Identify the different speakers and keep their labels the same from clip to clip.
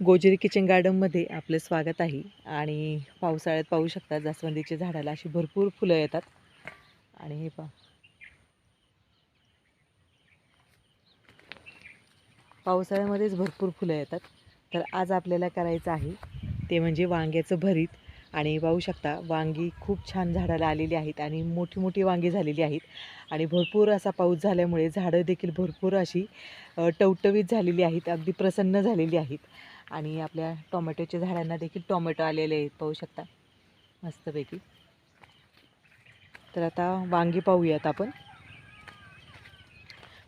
Speaker 1: Gojri kitchen गार्डनमध्ये आपलं स्वागत आहे. आणि पावसाळ्यात पाहू शकता जास्वंदीच्या झाडाला अशी भरपूर फुलं येतात. आणि हे पा पावसाळ्यामध्येच भरपूर फुलं येतात. तर आज आपल्याला करायचं आहे ते म्हणजे वांग्याचं भरीत. आणि पाहू शकता वांगी खूप छान झाडाला आलेली आहेत आणि मोठी मोठी वांगी झालेली आहेत. आणि भरपूर असा पाऊस झाल्यामुळे झाडं देखील भरपूर अशी टवटवीत झालेली आहेत अगदी प्रसन्न झालेली आहेत. आणि आपल्या टोमॅटोच्या झाडांना देखील टोमॅटो आलेले आहेत पाहू शकता. मस्तपैकी. तर आता वांगी पाहूयात आपण.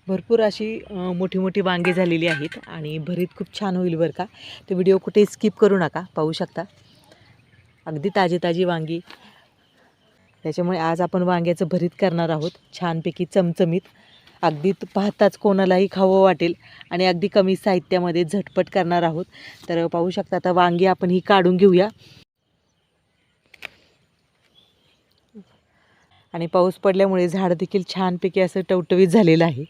Speaker 1: भरपूर अशी मोठी मोठी वांगी झालेली आहेत आणि भरीत खूप छान होईल बरं का. ते व्हिडिओ कुठे स्किप करू नका पाहू शकता. अगदी ताजी ताजी वांगी. त्याच्यामुळे आज आपण वांग्याचं भरीत करणार आहोत छानपैकी चमचमीत. अगदी त- पाहताच कोणालाही खावं वाटेल आणि अगदी कमी साहित्यामध्ये झटपट करणार आहोत. तर पाहू शकता आता वांगी आपण ही काढून घेऊया. आणि पाऊस पडल्यामुळे झाड देखील छानपैकी असं टवटवीत झालेलं आहे.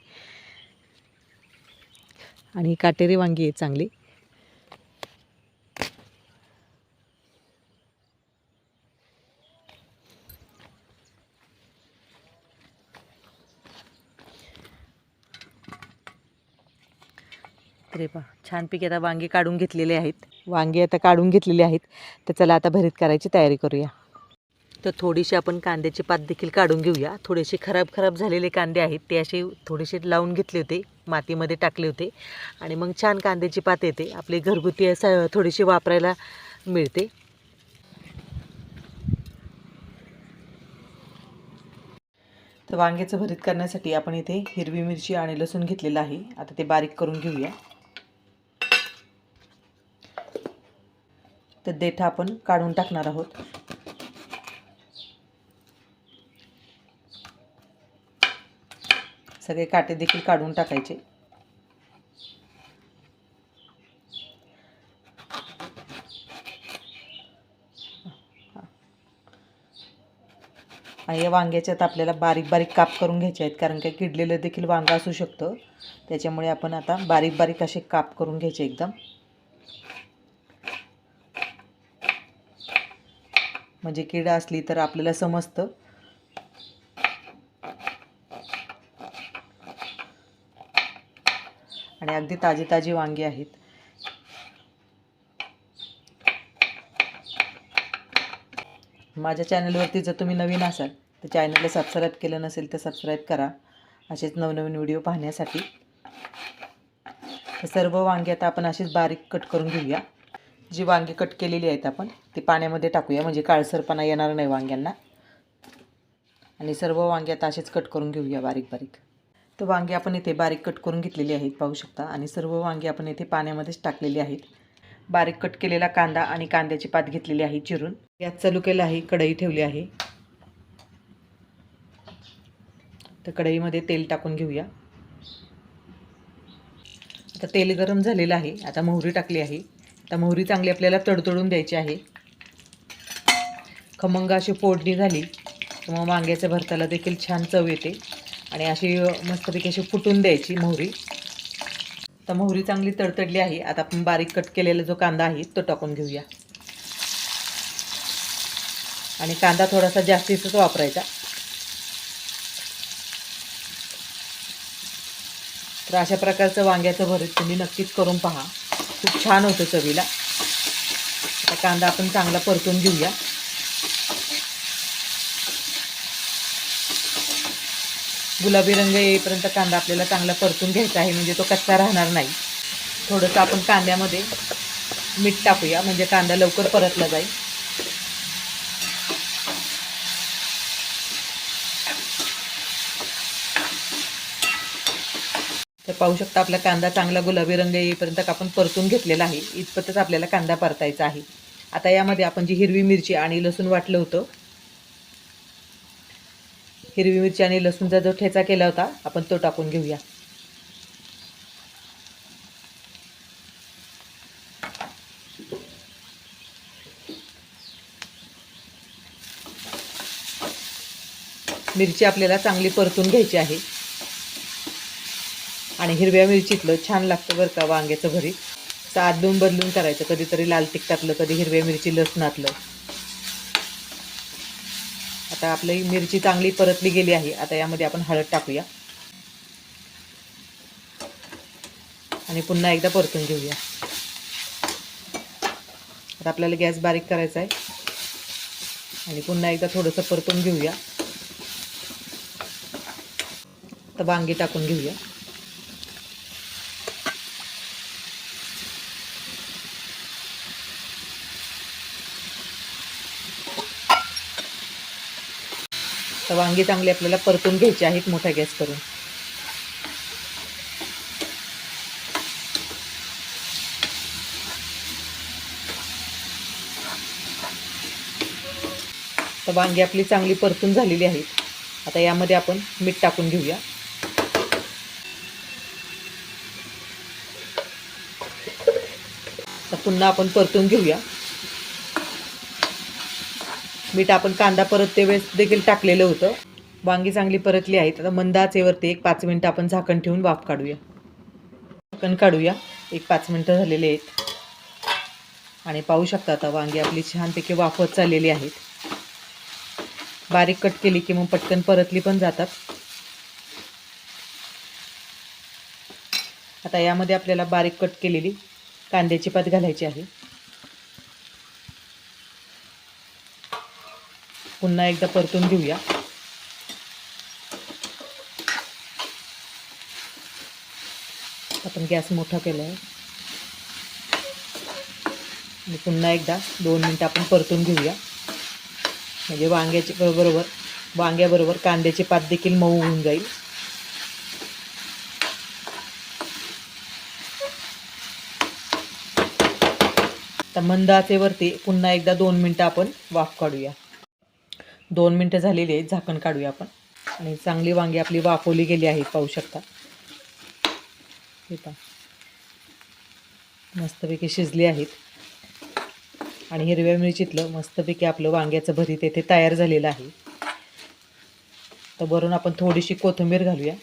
Speaker 1: आणि काटेरी वांगी आहे चांगली. तरी पहा छानपैकी आता वांगी काढून घेतलेले आहेत. वांगी आता काढून घेतलेली आहेत. तर चला आता भरीत करायची तयारी करूया. तर थोडीशी आपण कांद्याची पात देखील काढून घेऊया. थोडेसे खराब खराब झालेले कांदे आहेत ते असे थोडेसे लावून घेतले होते मातीमध्ये टाकले होते. आणि मग छान कांद्याची पात येते. आपली घरगुती असं थोडीशी वापरायला मिळते. तर वांग्याचं भरीत करण्यासाठी आपण इथे हिरवी मिरची आणि लसूण घेतलेलं आहे. आता ते बारीक करून घेऊया. तर देठा आपण काढून टाकणार आहोत. सगळे काटे देखील काढून टाकायचे. या वांग्याच्यात आपल्याला बारीक बारीक काप करून घ्यायचे आहेत कारण काही किडलेलं देखील वांगं असू शकतं. त्याच्यामुळे आपण आता बारीक बारीक असे काप करून घ्यायचे एकदम. म्हणजे कीड असली तर आपल्याला समजतं. आणि अगदी ताजी ताजी वांगी आहेत. माझ्या चॅनलवरती जर तुम्ही नवीन असाल तर चॅनलला सबस्क्राईब केलं नसेल तर सबस्क्राईब करा. असेच नवनवीन व्हिडिओ पाहण्यासाठी. सर्व वांगी आता आपण अशीच बारीक कट करून घेऊया. जी वांगी कट केलेली आहेत आपण ती पाण्यामध्ये टाकूया. म्हणजे काळसरपणा येणार नाही वांग्यांना. आणि सर्व वांगी आता असेच कट करून घेऊया बारीक बारीक. तर वांगी आपण इथे बारीक कट करून घेतलेली आहेत पाहू शकता. आणि सर्व वांगी आपण इथे पाण्यामध्येच टाकलेली आहेत. बारीक कट केलेला कांदा आणि कांद्याची पात घेतलेली आहे चिरून. गॅस चालू केला आहे कढई ठेवली आहे. तर कढईमध्ये तेल टाकून घेऊया. आता तेल गरम झालेलं आहे. आता मोहरी टाकली आहे. आता मोहरी चांगली आपल्याला तडतडून द्यायची आहे. खमंग अशी फोडणी झाली मग वांग्याच्या भरताला देखील छान चव येते. आणि अशी मस्तपैकी अशी फुटून द्यायची मोहरी. आता मोहरी चांगली तडतडली आहे. आता आपण बारीक कट केलेला जो कांदा आहे तो टाकून घेऊया. आणि कांदा थोडासा जास्तीचाच वापरायचा. तर अशा प्रकारचं वांग्याचं भरीत तुम्ही नक्कीच करून पहा. खूप छान होतं चवीला. आता कांदा आपण चांगला परतून घेऊया. गुलाबी रंग येईपर्यंत कांदा आपल्याला चांगला परतून घ्यायचा आहे म्हणजे तो कच्चा राहणार नाही. थोडंसं आपण कांद्यामध्ये मीठ टाकूया म्हणजे कांदा लवकर परतला जाईल. तर पाहू शकता आपला कांदा चांगला गुलाबी रंग येईपर्यंत आपण परतून घेतलेला आहे. इथपतच आपल्याला कांदा परतायचा आहे. आता यामध्ये आपण जी हिरवी मिरची आणि लसूण वाटलं होतं. हिरवी मिरची आणि लसूणचा जो ठेचा केला होता आपण तो टाकून घेऊया. मिरची आपल्याला चांगली परतून घ्यायची आहे. आणि हिरव्या मिरचीतलं छान लागतं बरं का वांग्याचं भरीत आदलून बदलून करायचं कधीतरी लाल तिखटातलं कधी हिरव्या मिरची लसणातलं. आता आपली मिरची चांगली परतली गेली आहे आता यामध्ये आपण हळद टाकूया. आणि पुन्हा एकदा परतून घेऊया. आता आपल्याला गॅस बारीक करायचा आहे. आणि पुन्हा एकदा थोडंसं परतून घेऊया. तर वांगी टाकून घेऊया. तर वांगी चांगली आपल्याला परतून घ्यायची आहेत मोठ्या गॅस करून. तर वांगी आपली चांगली परतून झालेली आहेत. आता यामध्ये आपण मीठ टाकून घेऊया. तर पुन्हा आपण परतून घेऊया. मीठ आपण कांदा परतते वेळेस देखील टाकलेलं होतं. वांगी चांगली परतली आहेत. आता मंद आचेवरती एक पाच मिनटं आपण झाकण ठेवून वाफ काढूया. झाकण काढूया. एक पाच मिनटं झालेले आहेत. आणि पाहू शकता आता वांगी आपली छानपैकी वाफत चाललेली आहेत. बारीक कट केली की मग पटकन परतली पण जातात. आता यामध्ये आपल्याला बारीक कट केलेली कांद्याची पात घालायची आहे. पुन्हा एकदा परतून घेऊया. आपण गॅस मोठा केला आहे आणि पुन्हा एकदा दोन मिनटं आपण परतून घेऊया. म्हणजे वांग्याची बरोबर. वांग्याबरोबर कांद्याची पात देखील मऊ होऊन जाईल. तर मंद आचेवरती पुन्हा एकदा दोन मिनटं आपण वाफ काढूया. दोन मिनटं झालेली आहेत झाकण काढूया आपण. आणि चांगली वांगी आपली वाफवली गेली आहेत पाहू शकता. हे पहा. मस्तपैकी शिजली आहेत. आणि हिरव्या मिरचीतलं मस्तपैकी आपलं वांग्याचं भरीत येथे तयार झालेलं आहे. तर वरून आपण थोडीशी कोथिंबीर घालूया.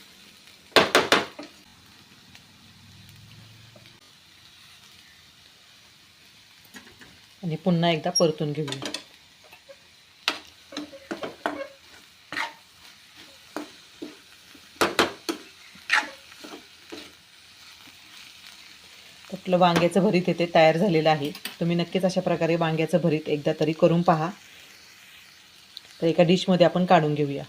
Speaker 1: आणि पुन्हा एकदा परतून घेऊया. आपलं वांग्याचं भरीत येथे तयार झालेलं आहे. तुम्ही नक्कीच अशा प्रकारे वांग्याचं भरीत एकदा तरी करून पहा. तर एका डिशमध्ये आपण काढून घेऊया.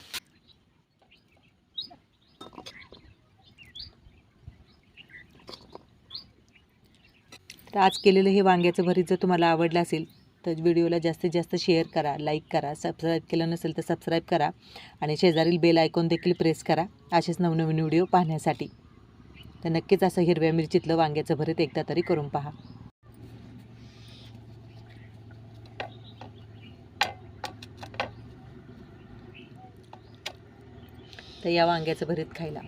Speaker 1: तर आज केलेलं हे वांग्याचं भरीत जर तुम्हाला आवडलं असेल तर व्हिडिओला जास्तीत जास्त शेअर करा लाईक करा सबस्क्राईब केलं नसेल तर सबस्क्राईब करा आणि शेजारील बेल आयकॉन देखील प्रेस करा. असेच नवनवीन व्हिडिओ पाहण्यासाठी. तर नक्कीच असं हिरव्या मिरचीतलं वांग्याचं भरीत एकदा तरी करून पहा. तर या वांग्याचं भरीत खायला.